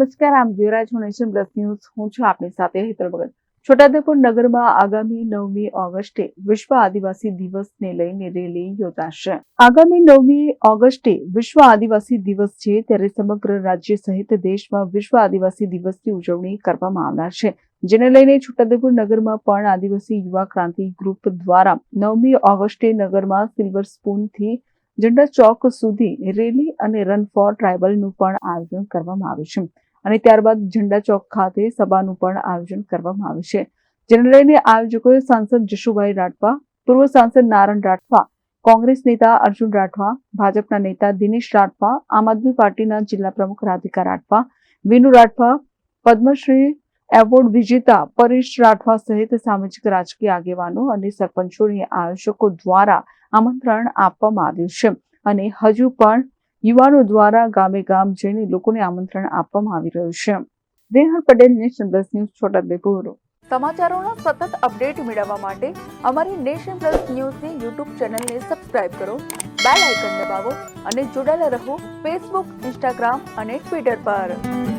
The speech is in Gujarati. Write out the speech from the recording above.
નમસ્કાર, આમ જોઈ હું નેશન પ્લસ ન્યૂઝ. હું છું આપની સાથે હેતલ ભગત. છોટાઉદેપુર નગરમાં આગામી નવમી ઓગસ્ટે વિશ્વ આદિવાસી દિવસને લઈને રેલી યોજાશે. આગામી નવમી ઓગસ્ટે વિશ્વ આદિવાસી દિવસ છે ત્યારે સમગ્ર રાજ્ય સહિત દેશમાં વિશ્વ આદિવાસી દિવસની ઉજવણી કરવામાં આવનાર છે. જેને લઈને છોટાઉદેપુર નગરમાં પણ આદિવાસી યુવા ક્રાંતિ ગ્રુપ દ્વારા નવમી ઓગસ્ટે નગરમાં સિલ્વર સ્પૂનથી ઝંડા ચોક સુધી રેલી અને રન ફોર ટ્રાઇબલનું પણ આયોજન કરવામાં આવ્યું છે. અને ત્યારબાદ ઝંડા ચોક ખાતે સભાનું પણ આયોજન કરવામાં આવ્યું છે. જેને લઈને આયોજકોએ સાંસદ જશુભાઈ રાઠવા, પૂર્વ સાંસદ નારણ રાઠવા, કોંગ્રેસ નેતા અર્જુન રાઠવા, ભાજપના નેતા દિનેશ રાઠવા, આમ આદમી પાર્ટીના જિલ્લા પ્રમુખ રાધિકા રાઠવા, વિનુ રાઠવા, પદ્મશ્રી એવોર્ડ વિજેતા પરેશ રાઠવા સહિત સામાજિક રાજકીય આગેવાનો અને સરપંચોને આયોજકો દ્વારા આમંત્રણ આપવામાં આવ્યું છે. અને હજુ પણ યુવાનો દ્વારા ગામે ગામ જઈને લોકોને આમંત્રણ આપવામાં આવી રહ્યું છે. Rehan Patel, nation plus news Chhota Udepur સમાચારોનો સતત અપડેટ મેળવવા માટે અમારી નેશન પ્લસ ન્યૂઝની યુટ્યુબ ચેનલને સબસ્ક્રાઇબ કરો, બેલ આઇકન દબાવો અને જોડાયેલા રહો ફેસબુક, ઇન્સ્ટાગ્રામ અને ટ્વિટર પર.